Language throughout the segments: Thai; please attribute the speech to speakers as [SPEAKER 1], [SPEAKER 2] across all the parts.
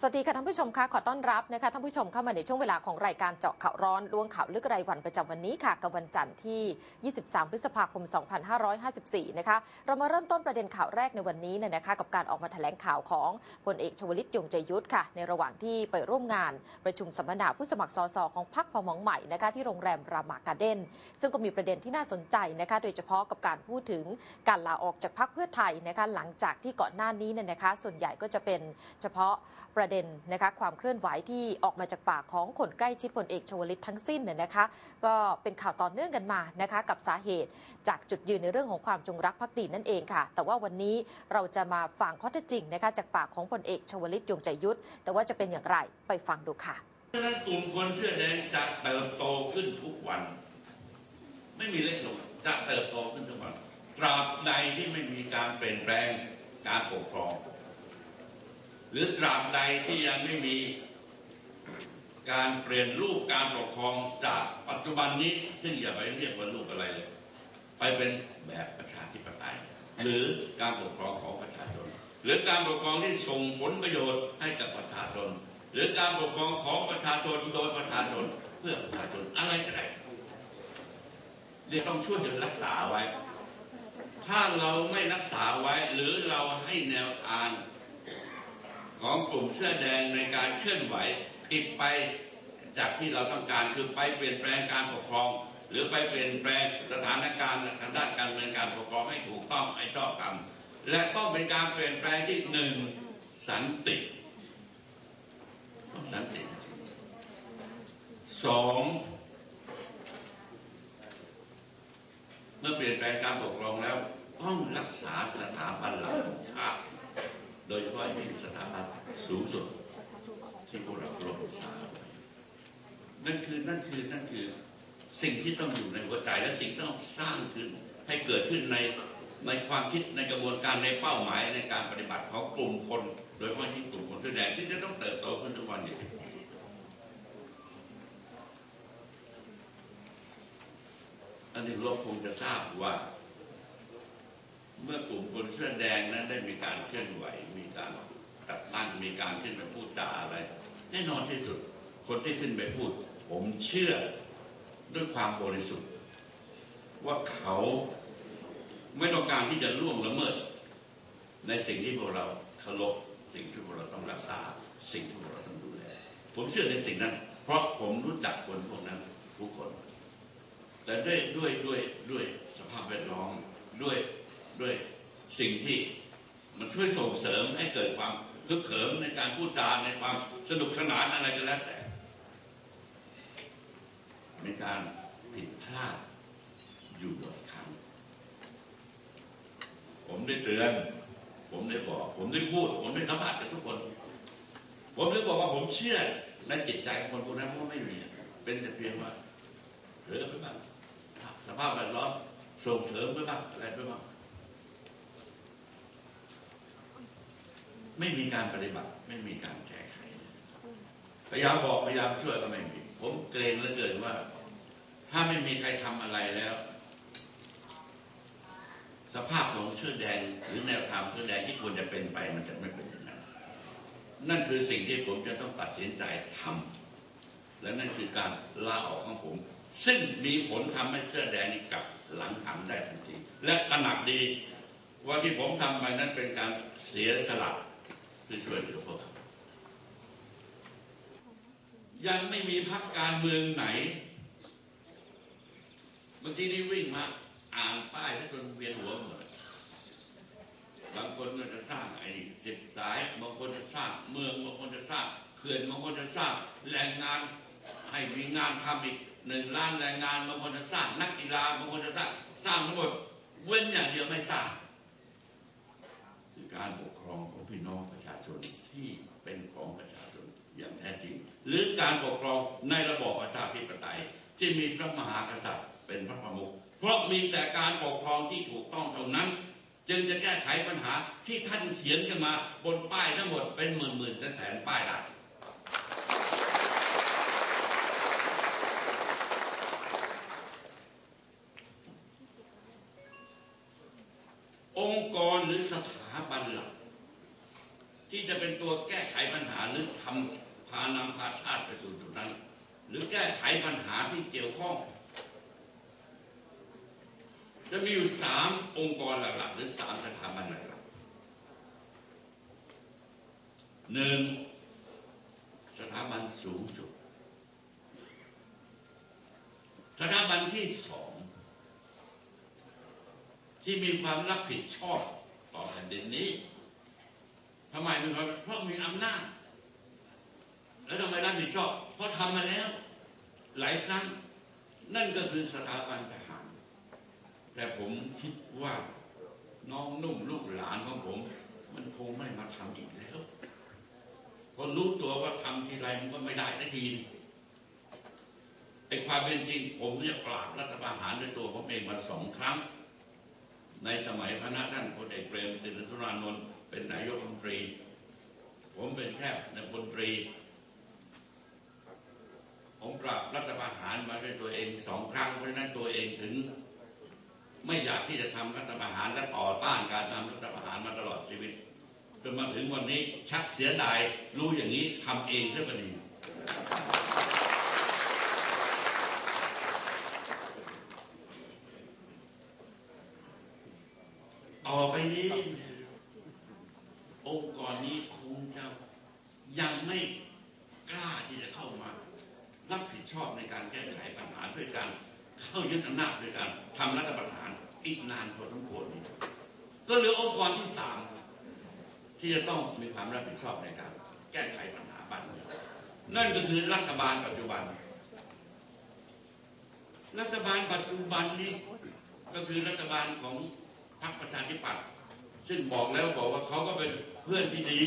[SPEAKER 1] สวัสดีค่ะท่านผู้ชมคะขอต้อนรับนะคะท่านผู้ชมเข้ามาในช่วงเวลาของรายการเจาะข่าวร้อนล้วงข่าวลึกรายวันประจำวันนี้ค่ะกับวันจันทร์ที่ 23 พฤษภาคม 2554 นะคะเรามาเริ่มต้นประเด็นข่าวแรกในวันนี้เนี่ยนะคะกับการออกมาแถลงข่าวของพลเอกชวลิตยงใจยุทธค่ะ ในระหว่างที่ไปร่วมงาน ประชุมสัมมนาผู้สมัครสสของพรรคพมองใหม่นะคะที่โรงแรมรามาการ์เด้นซึ่งก็มีประเด็นที่น่าสนใจนะคะโดยเฉพาะกับการพูดถึงการลาออกจากพรรคเพื่อไทยนะคะหลังจากที่ก่อนหน้านี้เนี่ยนะคะส่วนใหญ่ก็จะเป็นเฉพาะประเด็นนะคะความเคลื่อนไหวที่ออกมาจากปากของคนใกล้ชิดพลเอกชวลิตทั้งสิ้นเนี่ยนะคะ ก็เป็นข่าวต่อเนื่องกันมานะคะกับสาเหตุจากจุดยืนในเรื่องของความจงรักภักดีนั่นเองค่ะ แต่ว่าวันนี้เราจะมาฟังข้อเท็จจริงนะคะจากปากของพลเอกชวลิตยงใจยุทธแต่ว่าจะเป็นอย่างไรไปฟังดูค่ะ
[SPEAKER 2] ฉะนั้นกลุ่มคนเสื้อแดงจะเติบโตขึ้นทุกวัน ไม่มีเล็กลงจะเติบโตขึ้นทุกวันตราบใดที่ไม่มีการเปลี่ยนแปลงการปกครอง หรือตราบใดที่ยังไม่มีการเปลี่ยนรูปการปกครองจากปัจจุบันนี้ ซึ่งอย่าไปเรียกว่ารูปอะไรเลย ไปเป็นแบบประชาธิปไตย หรือการปกครองของประชาชน หรือการปกครองที่ส่งผลประโยชน์ให้กับประชาชน หรือการปกครองของประชาชนโดยประชาชนเพื่อประชาชนอะไรก็ได้เรียกต้องช่วยกันรักษาไว้ ถ้าเราไม่รักษาไว้หรือเราให้แนวทาง ของกลุ่มเสื้อแดงในการเคลื่อนไหวผิดไปจากที่เราต้องการคือไปเปลี่ยนแปลงการปกครอง หรือไปเปลี่ยนแปลงสถานการณ์ทางด้านการเมืองการปกครองให้ถูกต้องให้ชอบธรรมและต้องเป็นการเปลี่ยนแปลงที่หนึ่งสันติต้องสันติสองเมื่อเปลี่ยนแปลงการปกครองแล้ว ต้องรักษาสถาบันหลักของชาติโดยเฉพาะที่ส ถาบันสูงสุดที่พวกเราเคารพบูชานั่นคือนั่นคือนั่นคือสิ่งที่ต้องอยู่ในหัวใจและสิ่งที่ต้องสร้างขึ้นให้เกิดขึ้นในในความคิดในกระบวนการในเป้าหมายในการปฏิบัติของกลุ่มคน โดยเฉพาะที่กลุ่มคนเสื้อแดงที่จะต้องเติบโตขึ้นทุกวันนี้อันนี้เราคงจะทราบว่า เมื่อกลุ่มคนเสื้อแดงนั้นได้มีการเคลื่อนไหวมีการ จัดตั้งมีการขึ้นไปพูดจาอะไร แน่นอนที่สุด คนที่ขึ้นไปพูด ผมเชื่อด้วยความบริสุทธิ์ ว่าเขาไม่ต้องการที่จะล่วงละเมิด ในสิ่งที่พวกเราเคารพสิ่งที่พวกเราต้องรักษา สิ่งที่พวกเราต้องดูแลผมเชื่อในสิ่งนั้น เพราะผมรู้จักคนพวกนั้นทุกคน แต่ด้วยด้วยด้วยด้วยสภาพแวดล้อมด้วยด้วยสิ่งที่มันช่วยส่งเสริมให้เกิดความ คึกเขิมในการพูดจาในความสนุกสนานอะไรก็แล้วแต่มีการผิดพลาดอยู่บ่อยครั้ง ผมได้เตือน ผมได้บอก ผมได้พูด ผมได้สัมผัสกับทุกคน ผมได้บอกว่าผมเชื่อในจิตใจของคนพวกนั้นว่าไม่มี เป็นแต่เพียงว่าเผลอไปบ้างสภาพแวดล้อมส่งเสริมไปบ้างอะไรไปบ้าง ไม่มีการปฏิบัติ ไม่มีการแก้ไข พยายามบอกพยายามช่วยก็ไม่มี ผมเกรงเหลือเกินว่า ถ้าไม่มีใครทำอะไรแล้ว สภาพของเสื้อแดงหรือแนวทางเสื้อแดงที่ควรจะเป็นไปมันจะไม่เป็นอย่างนั้นนั่นคือสิ่งที่ผมจะต้องตัดสินใจทำและนั่นคือการลาออกของผม ซึ่งมีผลทำให้เสื้อแดงนี่กลับหลังหันได้ทันทีและตระหนักดีว่าที่ผมทำไปนั้นเป็นการเสียสละ เพื่ช่วยเหลือพวกเขายังไม่มีพักการเมืองไหน เมื่อกี้นี้วิ่งมา อ่านป้ายให้จนเวียนหัวหมดบางคนก็จะสร้างไอ้สิบสาย บางคนจะสร้างเมือง บางคนจะสร้างเขื่อน บางคนจะสร้างแรงงานให้มีงานทำอีกหนึ่งล้านแรงงาน บางคนจะสร้างนักกีฬา บางคนจะสร้าง สร้างทั้งหมด เว้นอย่างเดียวไม่สร้าง การปกครองของพี่น้องประชาชนที่เป็นของประชาชนอย่างแท้จริง หรือการปกครองในระบอบประชาธิปไตยที่มีพระมหากษัตริย์เป็นพระประมุขเพราะมีแต่การปกครองที่ถูกต้องเท่านั้น จึงจะแก้ไขปัญหาที่ท่านเขียนกันมาบนป้ายทั้งหมดเป็นหมื่นหมื่นแสนแสนป้ายได้ องค์กรหรือสถาบันหลัก ที่จะเป็นตัวแก้ไขปัญหาหรือทำพานำพาชาติไปสู่จุดนั้น หรือแก้ไขปัญหาที่เกี่ยวข้อง จะมีอยู่สามองค์กรหลักๆหรือสามสถาบันหลักๆหนึ่งสถาบันสูงสุดสถาบันที่สอง ที่มีความรับผิดชอบต่อแผ่นดินนี้ทำไมมีควาเพราะมีอำนาจ แล้วทำไมรับผิดชอบ เพราะทำมาแล้ว หลายครั้ง นั่นก็คือสถาบันทหาร แต่ผมคิดว่าน้องนุ่มลูกหลานของผม มันคงไม่มาทำอีกแล้วพราะรู้ตัวว่าทำทีไรมันก็ไม่ได้สักทีไอ้ความเป็นจริง ผมเนี่ยปราบรัฐประหารด้วยตัวผมเองมาสองครั้ง ในสมัยพระนาท่านพลเอกเปรมตินสุรานนท์เป็นนายกรัฐมนตรี ผมเป็นแค่นายพลตรี ผมปราบรัฐประหารมาด้วยตัวเองสองครั้งเพราะฉะนั้นตัวเองถึง ไม่อยากที่จะทำรัฐประหารและต่อต้านการทำรัฐประหารมาตลอดชีวิตจนมาถึงวันนี้ชักเสียดายรู้อย่างนี้ทำเองเพื่อพอดี ต่อไปนี้ องค์กรนี้คงจะยังไม่กล้าที่จะเข้ามา รับผิดชอบในการแก้ไขปัญหาด้วยการเข้ายึดอำนาจด้วยการทำรัฐประหารอีกนานพอสมควรก็เหลือองค์กรที่สามที่จะต้องมีความรับผิดชอบในการ แก้ไขปัญหาบ้านเมืองนั่นก็คือรัฐบาลปัจจุบัน รัฐบาลปัจจุบันนี้ก็คือรัฐบาลของ พรรคประชาธิปัตย์ซึ่งบอกแล้วบอกว่าเขาก็เป็นเพื่อนที่ดี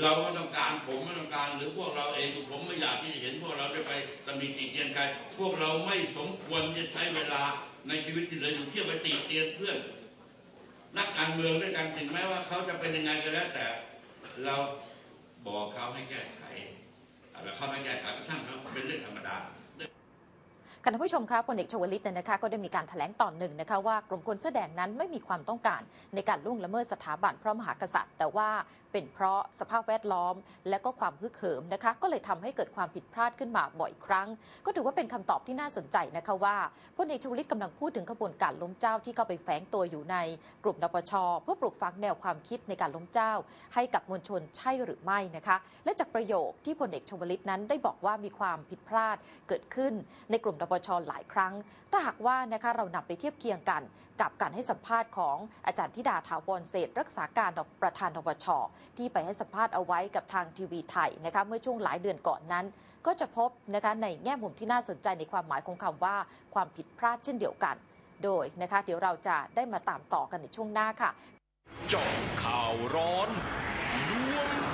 [SPEAKER 2] เราไม่ต้องการผมไม่ต้องการ หรือพวกเราเองผมไม่อยากที่จะเห็นพวกเราได้ไปตำหนิติเตียนใครพวกเราไม่สมควรจะใช้เวลาในชีวิตที่เหลืออยู่เที่ยวไปติเตียนเพื่อนนักการเมืองด้วยกันถึงแม้ว่าเขาจะเป็นยังไงก็แล้วแต่เราบอกเขาให้แก้ไขแต่เขาไม่แก้ไข
[SPEAKER 1] ค่ะผู้ชมคะพลเอกชวลิตเนี่ยนะคะก็ได้มีการแถลงตอนหนึ่งนะคะว่ากลุ่มคนเสื้อแดงนั้นไม่มีความต้องการในการล่วงละเมิดสถาบันพระมหากษัตริย์ แต่ว่าเป็นเพราะสภาพแวดล้อม และก็ความฮึกเหิมนะคะก็เลยทำให้เกิดความผิดพลาดขึ้นมาบ่อยครั้ง ก็ถือว่าเป็นคำตอบที่น่าสนใจนะคะว่าพลเอกชวลิตกำลังพูดถึงขบวนการล้มเจ้าที่เข้าไปแฝงตัวอยู่ในกลุ่มนปชเพื่อปลูกฝังแนวความคิดในการล้มเจ้า ให้กับมวลชนใช่หรือไม่นะคะและจากประโยคที่พลเอกชวลิตนั้นได้บอกว่ามีความผิดพลาดเกิดขึ้นในกลุ่มนปชหลายครั้ง ถ้าหากว่านะคะเรานำไปเทียบเคียงกัน กับการให้สัมภาษณ์ของอาจารย์ธิดาถาวรเศษรักษาการประธานนปชที่ไปให้สัมภาษณ์เอาไว้กับทางทีวีไทยนะคะเมื่อช่วงหลายเดือนก่อนนั้น ก็จะพบนะคะในแง่มุมที่น่าสนใจในความหมายของคำว่าความผิดพลาดเช่นเดียวกัน โดยนะคะเดี๋ยวเราจะได้มาตามต่อกันในช่วงหน้าค่ะ
[SPEAKER 3] จาะข่าวร้อนล้วง